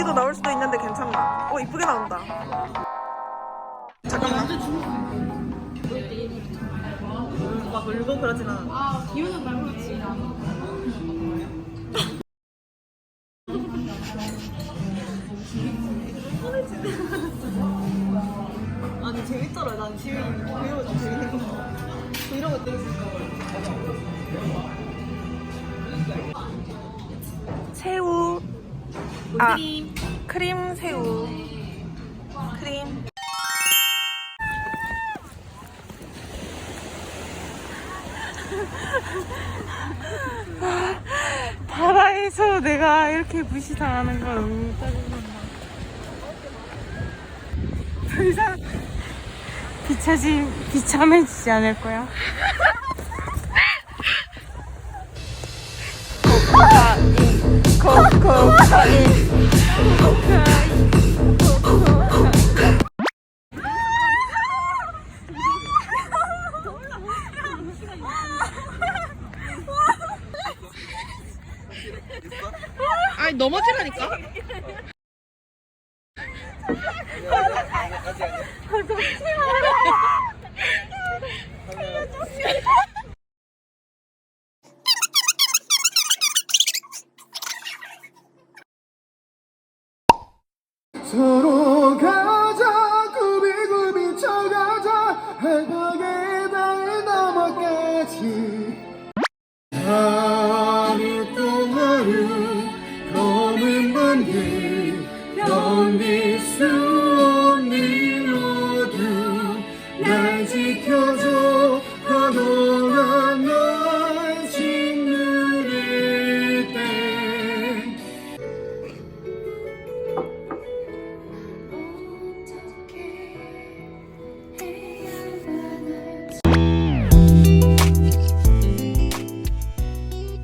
여기도 나올 수도 있는데 괜찮나? 어 이쁘게 나온다. 잠깐만. 막 울고 그러진 않아. 아 기분은 말 그렇지. 아니 재밌더라. 난 지금 거 재밌는 거. 거 되게 새우. 아 크림 새우. 크림. 바다에서 내가 이렇게 무시당하는 거 너무 짜증난다. 더 이상 비참해지지 않을 거야. 아니 넘어지라니까. 서로 가자 구비구비 쳐가자 해벽의 달 너머까지 견딜 수 없는 어둠 날 지켜줘 하도